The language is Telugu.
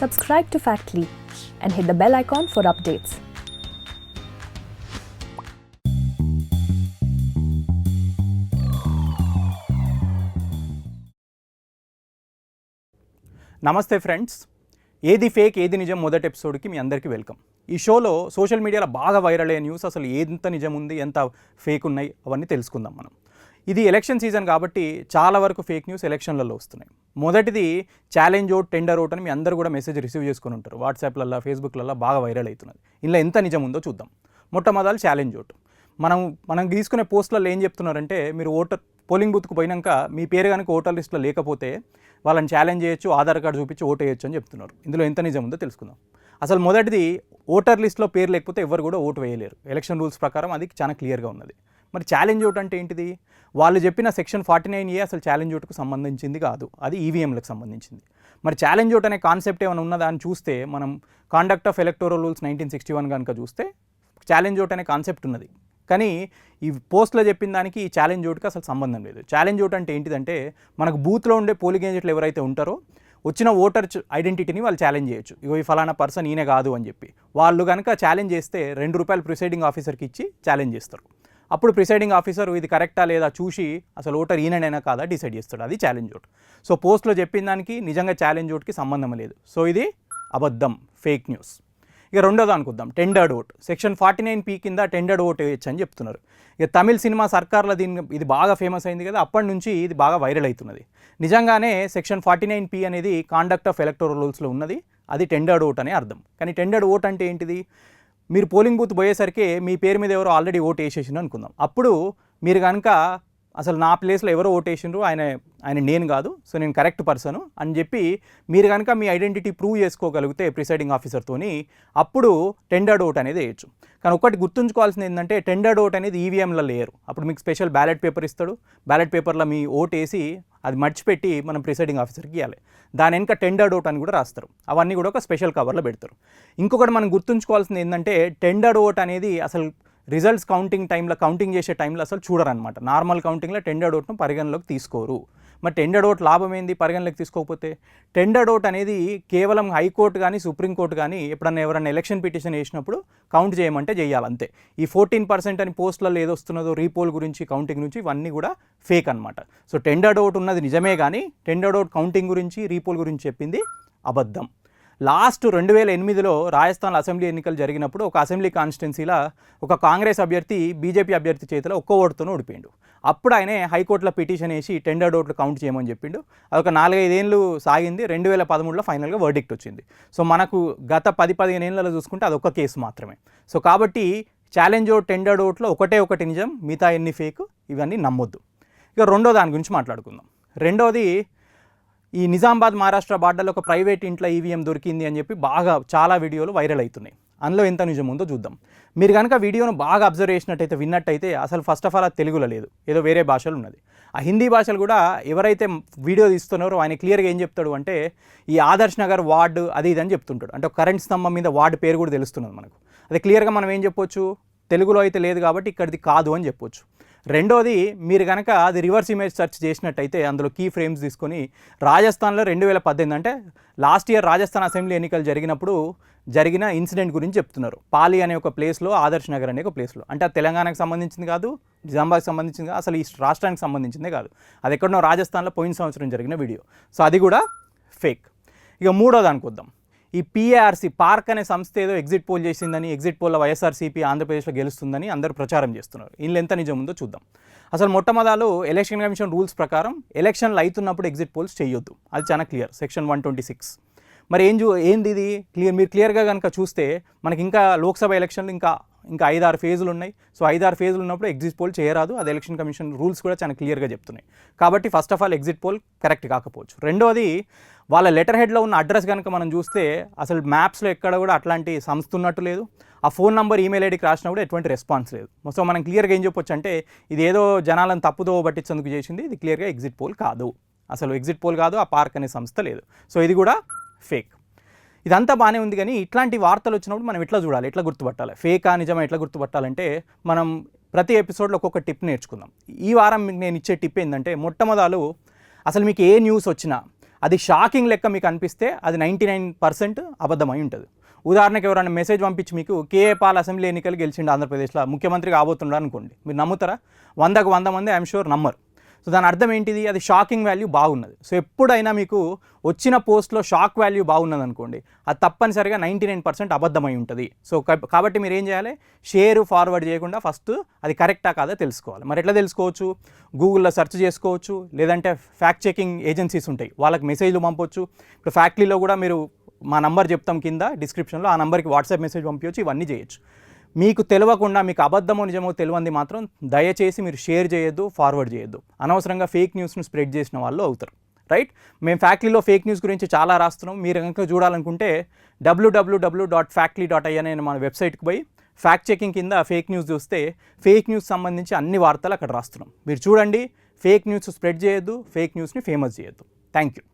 subscribe to Factly and hit the bell icon for updates. నమస్తే ఫ్రెండ్స్. ఏది ఫేక్ ఏది నిజం మొదటి ఎపిసోడ్కి మీ అందరికీ వెల్కమ్. ఈ షోలో సోషల్ మీడియాలో బాగా వైరల్ అయ్యే న్యూస్ అసలు ఎంత నిజం ఉంది ఎంత ఫేక్ ఉన్నాయి అవన్నీ తెలుసుకుందాం మనం. ఇది ఎలక్షన్ సీజన్ కాబట్టి చాలా వరకు ఫేక్ న్యూస్ ఎలక్షన్లలో వస్తున్నాయి. మొదటిది ఛాలెంజ్ ఓట్ టెండర్ ఓట్ అని మీ అందరూ కూడా మెసేజ్ రిసీవ్ చేసుకుని ఉంటారు. వాట్సాప్లలో ఫేస్బుక్లలో బాగా వైరల్ అవుతున్నది. ఇందులో ఎంత నిజం ఉందో చూద్దాం. మొట్టమొదలు ఛాలెంజ్ ఓట్. మనం మనం తీసుకునే పోస్టులలో ఏం చెప్తున్నారంటే మీరు ఓటర్ పోలింగ్ బూత్కు పోయినాక మీ పేరు కనుక ఓటర్ లిస్ట్లో లేకపోతే వాళ్ళని ఛాలెంజ్ చేయొచ్చు ఆధార్ కార్డు చూపించి ఓటు వేయొచ్చు అని చెప్తున్నారు. ఇందులో ఎంత నిజం ఉందో తెలుసుకుందాం. అసలు మొదటిది ఓటర్ లిస్ట్లో పేరు లేకపోతే ఎవరు కూడా ఓటు వేయలేరు. ఎలక్షన్ రూల్స్ ప్రకారం అది చాలా క్లియర్గా ఉన్నది. మరి ఛాలెంజ్ ఓట్ అంటే ఏంటిది? వాళ్ళు చెప్పిన సెక్షన్ ఫార్టీ నైన్ ఏ అసలు ఛాలెంజ్ ఓటుకు సంబంధించింది కాదు. అది ఈవీఎంలకు సంబంధించింది. మరి ఛాలెంజ్ ఓట్ అనే కాన్సెప్ట్ ఏమైనా ఉన్నదా అని చూస్తే మనం conduct of electoral rules nineteen sixty one కనుక చూస్తే ఛాలెంజ్ ఓట్ అనే కాన్సెప్ట్ ఉన్నది. కానీ ఈ పోస్ట్లో చెప్పిన దానికి ఈ ఛాలెంజ్ ఓటుకి అసలు సంబంధం లేదు. ఛాలెంజ్ ఓట్ అంటే ఏంటిదంటే మనకు బూత్లో ఉండే పోలింగ్ ఏజెంట్లు ఎవరైతే ఉంటారో వచ్చిన ఓటర్ ఐడెంటిటీని వాళ్ళు ఛాలెంజ్ చేయొచ్చు. ఇగో ఈ ఫలానా పర్సన్ ఈయన కాదు అని చెప్పి. వాళ్ళు కనుక ఛాలెంజ్ చేస్తే రెండు రూపాయలు ప్రిసైడింగ్ ఆఫీసర్కి ఇచ్చి ఛాలెంజ్ చేస్తారు. అప్పుడు ప్రిసైడింగ్ ఆఫీసర్ ఇది కరెక్టా లేదా చూసి అసలు ఓటర్ ఈయననైనా కాదా డిసైడ్ చేస్తాడు. అది ఛాలెంజ్ ఓట్ సో పోస్ట్లో చెప్పిన దానికి నిజంగా ఛాలెంజ్ ఓట్కి సంబంధం లేదు. సో ఇది అబద్ధం ఫేక్ న్యూస్ ఇక రెండోది అనుకుందాం tendered vote section forty nine P కింద టెండర్డ్ ఓట్ వేయచ్చు అని చెప్తున్నారు. ఇక తమిళ సినిమా సర్కార్లో దీని ఇది బాగా ఫేమస్ అయింది కదా అప్పటి నుంచి ఇది బాగా వైరల్ అవుతున్నది. నిజంగానే సెక్షన్ ఫార్టీ నైన్ పీ అనేది కాండక్ట్ ఆఫ్ ఎలక్టోరల్ రూల్స్లో ఉన్నది. అది టెండర్డ్ ఓట్ అనే అర్థం. కానీ టెండర్డ్ ఓట్ అంటే ఏంటిది? మీరు పోలింగ్ బూత్ పోయేసరికి మీ పేరు మీద ఎవరో ఆల్రెడీ ఓట్ వేసేసిండు అనుకుందాం. అప్పుడు మీరు కనుక అసలు నా ప్లేస్లో ఎవరో ఓటేసిండ్రు ఆయన ఆయన నేను కాదు. సో నేను కరెక్ట్ పర్సన్ అని చెప్పి మీరు కనుక మీ ఐడెంటిటీ ప్రూవ్ చేసుకోగలిగితే ప్రిసైడింగ్ ఆఫీసర్తోని అప్పుడు టెండర్డ్ ఓట్ అనేది వేయచ్చు. కానీ ఒకటి గుర్తుంచుకోవాల్సింది ఏంటంటే టెండర్డ్ ఓట్ అనేది ఈవీఎంలో లేరు. అప్పుడు మీకు స్పెషల్ బ్యాలెట్ పేపర్ ఇస్తాడు. బ్యాలెట్ పేపర్లో మీ ఓట్ వేసి అది మర్చిపెట్టి మనం ప్రిసైడింగ్ ఆఫీసర్కి ఇవ్వాలి దాని వెనుక టెండర్డ్ ఓట్ అని కూడా రాస్తారు. అవన్నీ కూడా ఒక స్పెషల్ కవర్లో పెడతారు. ఇంకొకటి మనం గుర్తుంచుకోవాల్సింది ఏంటంటే టెండర్డ్ ఓట్ అనేది అసలు రిజల్ట్స్ కౌంటింగ్ టైంలో కౌంటింగ్ చేసే టైంలో అసలు చూడరనమాట నార్మల్ కౌంటింగ్లో టెండర్డ్ ఓట్ను పరిగణలోకి తీసుకోరు. మరి టెండర్డ్ ఓట్ లాభం ఏంది? పరిగణలోకి తీసుకోకపోతే టెండర్డ్ ఓట్ అనేది కేవలం హైకోర్టు కానీ సుప్రీంకోర్టు కానీ ఎప్పుడన్నా ఎవరైనా ఎలక్షన్ పిటిషన్ వేసినప్పుడు కౌంట్ చేయమంటే చేయాలంతే. ఈ ఫోర్టీన్ పర్సెంట్ అని పోస్టులలో ఏదొస్తున్నదో రీపోల్ గురించి కౌంటింగ్ గురించి ఇవన్నీ కూడా ఫేక్ అనమాట సో టెండర్డ్ ఓట్ ఉన్నది నిజమే కానీ టెండర్డ్ ఓట్ కౌంటింగ్ గురించి రీపోల్ గురించి చెప్పింది అబద్ధం. లాస్ట్ రెండు వేల ఎనిమిదిలో రాజస్థాన్ అసెంబ్లీ ఎన్నికలు జరిగినప్పుడు ఒక అసెంబ్లీ కాన్స్టిట్యున్సీలో ఒక కాంగ్రెస్ అభ్యర్థి బీజేపీ అభ్యర్థి చేతిలో ఒక్క ఓటుతోనే ఓడిపోయిండు. అప్పుడు ఆయనే హైకోర్టులో పిటిషన్ వేసి టెండర్ ఓట్లు కౌంట్ చేయమని చెప్పిండు. ఒక నాలుగైదేళ్ళు సాగింది రెండు వేల పదమూడులో ఫైనల్గా వర్డిక్ట్ వచ్చింది. సో మనకు గత పది పదిహేను ఏళ్ళలో చూసుకుంటే అదొక కేసు మాత్రమే. సో కాబట్టి ఛాలెంజ్ ఓట్ టెండర్ ఓట్లో ఒకటే ఒకటి నిజం మిగతా ఎన్ని ఫేక్ ఇవన్నీ నమ్మొద్దు. ఇక రెండో దాని గురించి మాట్లాడుకుందాం. రెండోది ఈ నిజామాబాద్ మహారాష్ట్ర బార్డర్లో ఒక ప్రైవేట్ ఇంట్లో ఈవీఎం దొరికింది అని చెప్పి బాగా చాలా వీడియోలు వైరల్ అవుతున్నాయి. అందులో ఎంత నిజం ఉందో చూద్దాం. మీరు కనుక వీడియోను బాగా అబ్జర్వ్ చేసినట్టయితే విన్నట్టయితే అసలు ఫస్ట్ ఆఫ్ ఆల్ అది తెలుగులో లేదు. ఏదో వేరే భాషలు ఉన్నది. ఆ హిందీ భాషలు కూడా ఎవరైతే వీడియో తీస్తున్నారో ఆయన క్లియర్గా ఏం చెప్తాడు అంటే ఈ ఆదర్శ్ నగర్ వార్డు అది ఇది అని చెప్తుంటాడు. అంటే కరెంట్ స్తంభం మీద వార్డు పేరు కూడా తెలుస్తున్నది మనకు. అది క్లియర్గా మనం ఏం చెప్పొచ్చు? తెలుగులో అయితే లేదు కాబట్టి ఇక్కడిది కాదు అని చెప్పొచ్చు. రెండోది మీరు కనుక అది రివర్స్ ఇమేజ్ సెర్చ్ చేసినట్టయితే అందులో కీ ఫ్రేమ్స్ తీసుకొని రాజస్థాన్లో రెండు వేల పద్దెనిమిది అంటే లాస్ట్ ఇయర్ రాజస్థాన్ అసెంబ్లీ ఎన్నికలు జరిగినప్పుడు జరిగిన ఇన్సిడెంట్ గురించి చెప్తున్నారు. పాలి అనే ఒక ప్లేస్లో ఆదర్శ్ నగర్ అనే ఒక ప్లేస్లో. అంటే అది తెలంగాణకు సంబంధించింది కాదు నిజామాబాద్కి సంబంధించింది కాదు అసలు ఈ రాష్ట్రానికి సంబంధించిందే కాదు. అది ఎక్కడో రాజస్థాన్లో పోయిన సంవత్సరం జరిగిన వీడియో. సో అది కూడా ఫేక్. ఇక మూడో దానికి వద్దాం ఈ పిఏఆర్సీ పార్క్ అనే సంస్థ ఏదో ఎగ్జిట్ పోల్ చేసిందని ఎగ్జిట్ పోల్లో వైఎస్ఆర్సీపీ ఆంధ్రప్రదేశ్లో గెలుస్తుందని అందరూ ప్రచారం చేస్తున్నారు. ఇందులో ఎంత నిజం ఉందో చూద్దాం. అసలు మొట్టమొదలు ఎలక్షన్ కమిషన్ రూల్స్ ప్రకారం ఎలక్షన్లు అవుతున్నప్పుడు ఎగ్జిట్ పోల్స్ చేయొద్దు. అది చాలా clear section one twenty six మరి ఏం చూ ఏంది ఇది? క్లియర్ మీరు క్లియర్గా కనుక చూస్తే మనకి ఇంకా లోక్సభ ఎలక్షన్లు ఇంకా ఇంకా ఐదారు ఫేజులు ఉన్నాయి. సో ఐదారు ఫేజులు ఉన్నప్పుడు ఎగ్జిట్ పోల్ చేయరాదు. అది ఎలక్షన్ కమిషన్ రూల్స్ కూడా చాలా క్లియర్గా చెప్తున్నాయి. కాబట్టి first of all exit poll correct కాకపోవచ్చు. రెండోది వాళ్ళ లెటర్ హెడ్లో ఉన్న అడ్రస్ కనుక మనం చూస్తే అసలు మ్యాప్స్లో ఎక్కడ కూడా అట్లాంటి సంస్థ ఉన్నట్టు లేదు. ఆ ఫోన్ నంబర్ ఈమెయిల్ ఐడికి రాసినా కూడా ఎటువంటి రెస్పాన్స్ లేదు. సో మనం క్లియర్గా ఏం చెప్పొచ్చు అంటే ఇది ఏదో జనాలను తప్పుదో పట్టించేందుకు చేసింది. ఇది క్లియర్గా ఎగ్జిట్ పోల్ కాదు. అసలు ఎగ్జిట్ పోల్ కాదు ఆ పార్క్ అనే సంస్థ లేదు. సో ఇది కూడా ఫేక్. ఇదంతా బాగానే ఉంది కానీ ఇట్లాంటి వార్తలు వచ్చినప్పుడు మనం ఎట్లా చూడాలి? ఎట్లా గుర్తుపట్టాలి? ఫేకా నిజమా? ఎట్లా గుర్తుపట్టాలంటే మనం ప్రతి ఎపిసోడ్లో ఒక్కొక్క టిప్ నేర్చుకుందాం. ఈ వారం మీకు నేను ఇచ్చే టిప్ ఏంటంటే మొట్టమొదలు అసలు మీకు ఏ న్యూస్ వచ్చినా అది షాకింగ్ లెక్క మీకు అనిపిస్తే అది నైంటీ నైన్ పర్సెంట్ అబద్ధమై ఉంటుంది. ఉదాహరణకు ఎవరైనా మెసేజ్ పంపించి మీకు కేఏ పాల్ అసెంబ్లీ ఎన్నికలు గెలిచిండు ఆంధ్రప్రదేశ్లో ముఖ్యమంత్రి కాబోతున్నాడు అనుకోండి. మీరు నమ్ముతారా? వందకు వంద మంది ఐఎమ్ షూర్ నమ్మరు. సో దాని అర్థం ఏంటిది? అది షాకింగ్ వాల్యూ బాగున్నది. సో ఎప్పుడైనా మీకు వచ్చిన పోస్ట్లో షాక్ వాల్యూ బాగున్నది అనుకోండి అది తప్పనిసరిగా నైంటీ నైన్ పర్సెంట్ అబద్ధమై ఉంటుంది. సో కాబట్టి మీరు ఏం చేయాలి? షేర్ ఫార్వర్డ్ చేయకుండా ఫస్ట్ అది కరెక్టా కాదా తెలుసుకోవాలి. మరి ఎట్లా తెలుసుకోవచ్చు? గూగుల్లో సెర్చ్ చేసుకోవచ్చు లేదంటే ఫ్యాక్ట్ చెకింగ్ ఏజెన్సీస్ ఉంటాయి. వాళ్ళకి మెసేజ్లు పంపొచ్చు. ఇప్పుడు ఫ్యాక్టరీలో కూడా మీరు మా నంబర్ చెప్తాం కింద డిస్క్రిప్షన్లో ఆ నంబర్కి వాట్సాప్ మెసేజ్ పంపించవచ్చు ఇవన్నీ చేయొచ్చు. మీకు తెలియకుండా మీకు అబద్ధమో నిజమో తెలియంది మాత్రం దయచేసి మీరు షేర్ చేయొద్దు ఫార్వర్డ్ చేయొద్దు. అనవసరంగా ఫేక్ న్యూస్ను స్ప్రెడ్ చేసిన వాళ్ళు అవుతారు. రైట్? మేము ఫ్యాక్టరీలో ఫేక్ న్యూస్ గురించి చాలా రాస్తున్నాం. మీరు కనుక చూడాలనుకుంటే డబ్ల్యూడబ్ల్యూడబ్ల్యూ డాట్ ఫ్యాక్టరీ డాట్ ఐ అనే మన వెబ్సైట్కి పోయి ఫ్యాక్ట్ చెకింగ్ కింద ఫేక్ న్యూస్ చూస్తే ఫేక్ న్యూస్ సంబంధించి అన్ని వార్తలు అక్కడ రాస్తున్నాం. మీరు చూడండి ఫేక్ న్యూస్ స్ప్రెడ్ చేయొద్దు ఫేక్ న్యూస్ని ఫేమస్ చేయొద్దు. Thank you